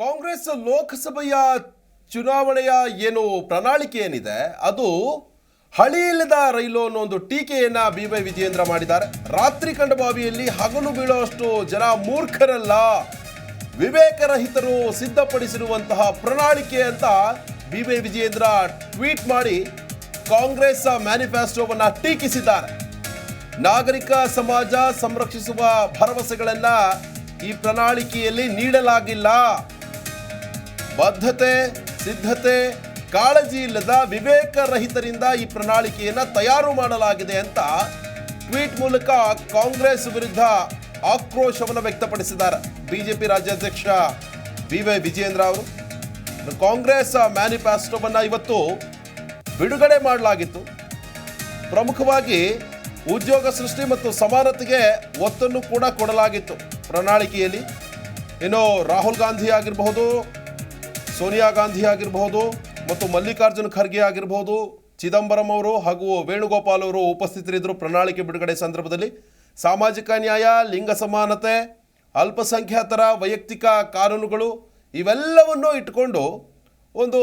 ಕಾಂಗ್ರೆಸ್ ಲೋಕಸಭೆಯ ಚುನಾವಣೆಯ ಏನು ಪ್ರಣಾಳಿಕೆ ಏನಿದೆ, ಅದು ಹಳಿ ಇಲ್ಲದ ರೈಲು ಅನ್ನೋ ಒಂದು ಟೀಕೆಯನ್ನ ಬಿ ವೈ ವಿಜಯೇಂದ್ರ ಮಾಡಿದ್ದಾರೆ. ರಾತ್ರಿ ಕಂಡ ಬಾವಿಯಲ್ಲಿ ಹಗಲು ಬೀಳುವಷ್ಟು ಜನ ಮೂರ್ಖರಲ್ಲ, ವಿವೇಕರಹಿತರು ಸಿದ್ಧಪಡಿಸಿರುವಂತಹ ಪ್ರಣಾಳಿಕೆ ಅಂತ ಬಿ ವೈ ವಿಜಯೇಂದ್ರ ಟ್ವೀಟ್ ಮಾಡಿ ಕಾಂಗ್ರೆಸ್ ಮ್ಯಾನಿಫೆಸ್ಟೋವನ್ನ ಟೀಕಿಸಿದ್ದಾರೆ. ನಾಗರಿಕ ಸಮಾಜ ಸಂರಕ್ಷಿಸುವ ಭರವಸೆಗಳನ್ನ ಈ ಪ್ರಣಾಳಿಕೆಯಲ್ಲಿ ನೀಡಲಾಗಿಲ್ಲ. ಬದ್ಧತೆ, ಸಿದ್ಧತೆ, ಕಾಳಜಿ ಇಲ್ಲದ ವಿವೇಕರಹಿತರಿಂದ ಈ ಪ್ರಣಾಳಿಕೆಯನ್ನ ತಯಾರು ಮಾಡಲಾಗಿದೆ ಅಂತ ಟ್ವೀಟ್ ಮೂಲಕ ಕಾಂಗ್ರೆಸ್ ವಿರುದ್ಧ ಆಕ್ರೋಶವನ್ನು ವ್ಯಕ್ತಪಡಿಸಿದ್ದಾರೆ. ಬಿಜೆಪಿ ರಾಜ್ಯಾಧ್ಯಕ್ಷ ಬಿ ವೈ ವಿಜಯೇಂದ್ರ ಅವರು. ಕಾಂಗ್ರೆಸ್ ಮ್ಯಾನಿಫೆಸ್ಟೋವನ್ನು ಇವತ್ತು ಬಿಡುಗಡೆ ಮಾಡಲಾಗಿತ್ತು. ಪ್ರಮುಖವಾಗಿ ಉದ್ಯೋಗ ಸೃಷ್ಟಿ ಮತ್ತು ಸಮಾನತೆಗೆ ಒತ್ತನ್ನು ಕೂಡ ಕೊಡಲಾಗಿತ್ತು ಪ್ರಣಾಳಿಕೆಯಲ್ಲಿ. ಇನ್ನು ರಾಹುಲ್ ಗಾಂಧಿ ಆಗಿರಬಹುದು ಸೋನಿಯಾ ಗಾಂಧಿ ಆಗಿರಬಹುದು ಮತ್ತು ಮಲ್ಲಿಕಾರ್ಜುನ್ ಖರ್ಗೆ ಆಗಿರಬಹುದು, ಚಿದಂಬರಂ ಅವರು ಹಾಗೂ ವೇಣುಗೋಪಾಲ್ ಅವರು ಉಪಸ್ಥಿತರಿದ್ದರು ಪ್ರಣಾಳಿಕೆ ಬಿಡುಗಡೆ ಸಂದರ್ಭದಲ್ಲಿ. ಸಾಮಾಜಿಕ ನ್ಯಾಯ, ಲಿಂಗ ಸಮಾನತೆ, ಅಲ್ಪಸಂಖ್ಯಾತರ ವೈಯಕ್ತಿಕ ಕಾನೂನುಗಳು ಇವೆಲ್ಲವನ್ನೂ ಇಟ್ಕೊಂಡು ಒಂದು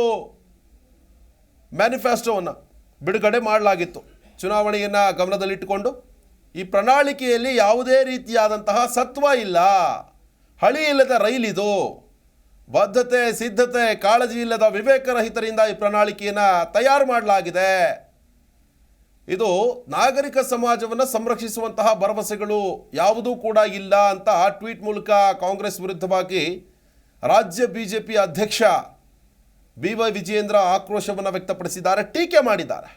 ಮ್ಯಾನಿಫೆಸ್ಟೋವನ್ನು ಬಿಡುಗಡೆ ಮಾಡಲಾಗಿತ್ತು. ಚುನಾವಣೆಯನ್ನು ಗಮನದಲ್ಲಿಟ್ಟುಕೊಂಡು. ಈ ಪ್ರಣಾಳಿಕೆಯಲ್ಲಿ ಯಾವುದೇ ರೀತಿಯಾದಂತಹ ಸತ್ವ ಇಲ್ಲ. ಹಳಿ ಇಲ್ಲದ ರೈಲಿದು. ಬದ್ಧತೆ, ಸಿದ್ಧತೆ, ಕಾಳಜಿ ಇಲ್ಲದ ವಿವೇಕರಹಿತರಿಂದ ಈ ಪ್ರಣಾಳಿಕೆಯನ್ನು ತಯಾರು ಮಾಡಲಾಗಿದೆ. ಇದು ನಾಗರಿಕ ಸಮಾಜವನ್ನು ಸಂರಕ್ಷಿಸುವಂತಹ ಭರವಸೆಗಳು ಯಾವುದೂ ಕೂಡ ಇಲ್ಲ ಅಂತ ಟ್ವೀಟ್ ಮೂಲಕ ಕಾಂಗ್ರೆಸ್ ವಿರುದ್ಧವಾಗಿ ರಾಜ್ಯ ಬಿ ಜೆ ಪಿ ಅಧ್ಯಕ್ಷ ಬಿ ವೈ ವಿಜಯೇಂದ್ರ ಆಕ್ರೋಶವನ್ನು ವ್ಯಕ್ತಪಡಿಸಿದ್ದಾರೆ, ಟೀಕೆ ಮಾಡಿದ್ದಾರೆ.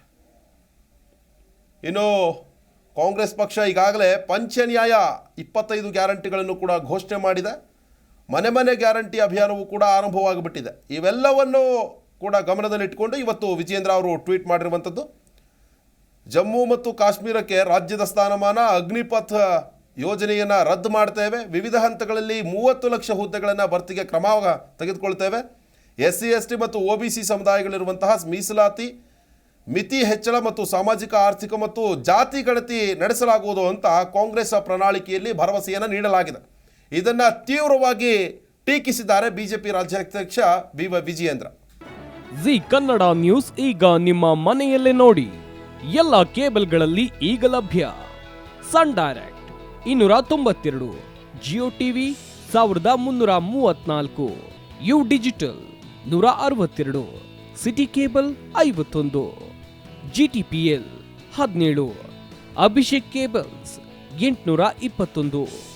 ಇನ್ನು ಕಾಂಗ್ರೆಸ್ ಪಕ್ಷ ಈಗಾಗಲೇ ಪಂಚನ್ಯಾಯ ಇಪ್ಪತ್ತೈದು ಗ್ಯಾರಂಟಿಗಳನ್ನು ಕೂಡ ಘೋಷಣೆ ಮಾಡಿದೆ. ಮನೆ ಮನೆ ಗ್ಯಾರಂಟಿ ಅಭಿಯಾನವು ಕೂಡ ಆರಂಭವಾಗಿಬಿಟ್ಟಿದೆ. ಇವೆಲ್ಲವನ್ನು ಕೂಡ ಗಮನದಲ್ಲಿಟ್ಟುಕೊಂಡು ಇವತ್ತು ವಿಜೇಂದ್ರ ಅವರು ಟ್ವೀಟ್ ಮಾಡಿರುವಂಥದ್ದು. ಜಮ್ಮು ಮತ್ತು ಕಾಶ್ಮೀರಕ್ಕೆ ರಾಜ್ಯದ ಸ್ಥಾನಮಾನ ಅಗ್ನಿಪಥ ಯೋಜನೆಯನ್ನು ರದ್ದು ಮಾಡ್ತೇವೆ. ವಿವಿಧ ಹಂತಗಳಲ್ಲಿ ಮೂವತ್ತು ಲಕ್ಷ ಹುದ್ದೆಗಳನ್ನು ಭರ್ತಿಗೆ ಕ್ರಮ ತೆಗೆದುಕೊಳ್ತೇವೆ. ಎಸ್ ಸಿ ಎಸ್ ಟಿ ಮತ್ತು ಒ ಬಿ ಸಿ ಸಮುದಾಯಗಳಿರುವಂತಹ ಮೀಸಲಾತಿ, ಮಿತಿ ಹೆಚ್ಚಳ ಮತ್ತು ಸಾಮಾಜಿಕ, ಆರ್ಥಿಕ ಮತ್ತು ಜಾತಿ ಗಣತಿ ನಡೆಸಲಾಗುವುದು ಅಂತ ಕಾಂಗ್ರೆಸ್ ಪ್ರಣಾಳಿಕೆಯಲ್ಲಿ ಭರವಸೆಯನ್ನು ನೀಡಲಾಗಿದೆ. ಇದನ್ನು ತೀವ್ರವಾಗಿ ಟೀಕಿಸಿದ್ದಾರೆ ಬಿಜೆಪಿ ರಾಜ್ಯಾಧ್ಯಕ್ಷ B Vijayendra. G Kannada news ಈಗ ನಿಮ್ಮ ಮನೆಯಲ್ಲೇ ನೋಡಿ. ಎಲ್ಲ ಕೇಬಲ್ಗಳಲ್ಲಿ ಈಗ ಲಭ್ಯ. ಸನ್ ಡೈರೆಕ್ಟ್ ಇನ್ನೂರ ತೊಂಬತ್ತೆರಡು, ಜಿಯೋ ಟಿವಿ ಸಾವಿರದ ಮುನ್ನೂರ ಮೂವತ್ನಾಲ್ಕು ಯು ಡಿಜಿಟಲ್ ನೂರ ಅರವತ್ತೆರಡು, ಸಿಟಿ ಕೇಬಲ್ ಐವತ್ತೊಂದು ಜಿ ಟಿ ಪಿ ಎಲ್ ಹದಿನೇಳು, ಅಭಿಷೇಕ್ ಕೇಬಲ್ಸ್ ಎಂಟುನೂರ ಇಪ್ಪತ್ತೊಂದು.